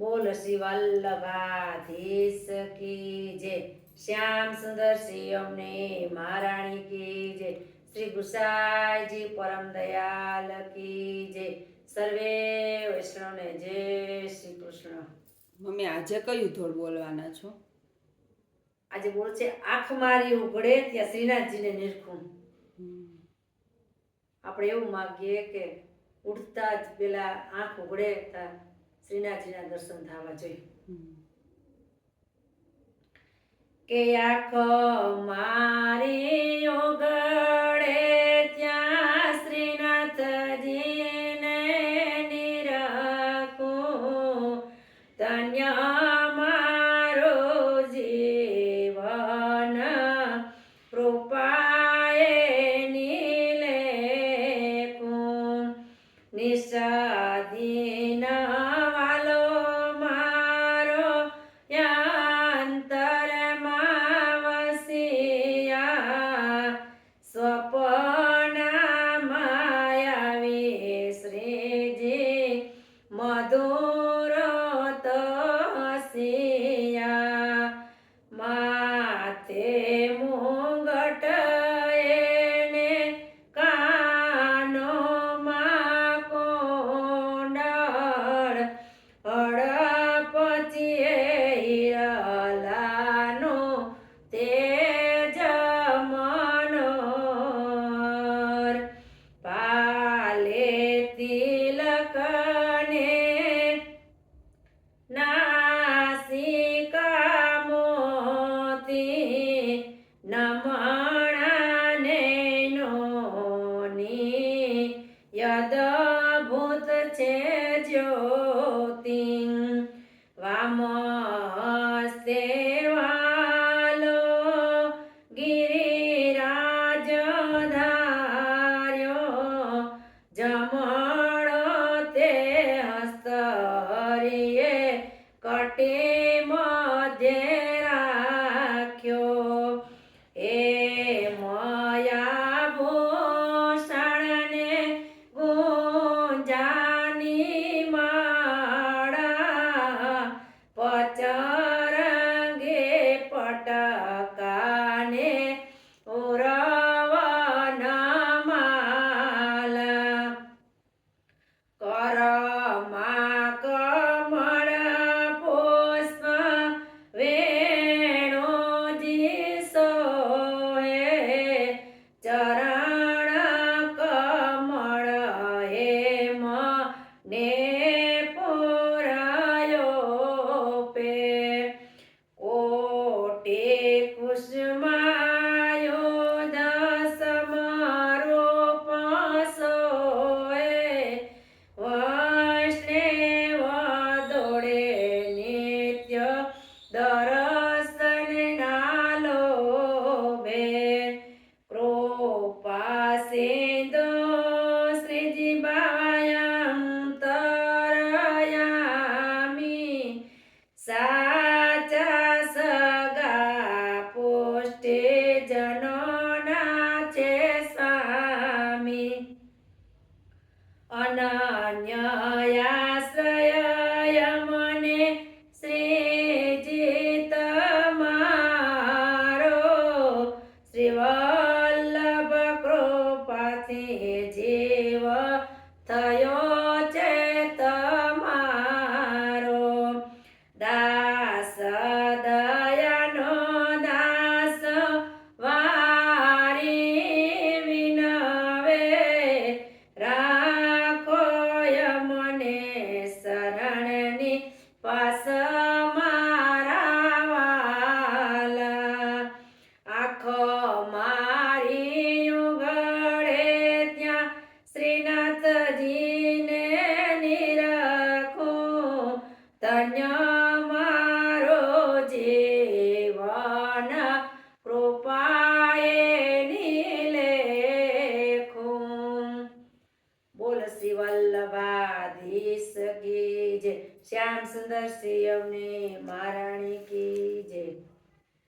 બોલ શ્રી વલ્લભાધીશ કી જય. શ્યામ સુંદર શ્રી અમને મહારાણી કી જય. શ્રી ગુસાઈજી પરમ દયાલ કી જય. સર્વે વૈષ્ણવને જય શ્રી કૃષ્ણ. મમ્મી આજે કયું ધોળ બોલવાના છો? આજે બોલ છે આંખ મારી ઉઘડે ત્યાં શ્રીનાથજીને નિરખું. આપણે એવું માગીએ કે ઉઠતા જ પેલા આંખ ઉઘડે ત્યાં શ્રીનાથજીના દર્શન થવા જોઈએ. કે આખ મારી ઓગળે ત્યાં શ્રીનાથજીને નિરખું ધન્ય મુંગટ એને કાનોમાં કોંડળ છે જ્યોતિ. વામસ્તે વાલો ગિરિરાજ ધાર્યો. જમણો તે હસ્તરીએ કટે Ora, અનન્યાશ્રય મને શ્રીજી તમારો શ્રી વલ્લભ કૃપાથી જીવ થયો શિવ વલ્લભાધીશ કી જય. શ્યામ સુંદર શિવને મહારાણી કી જય.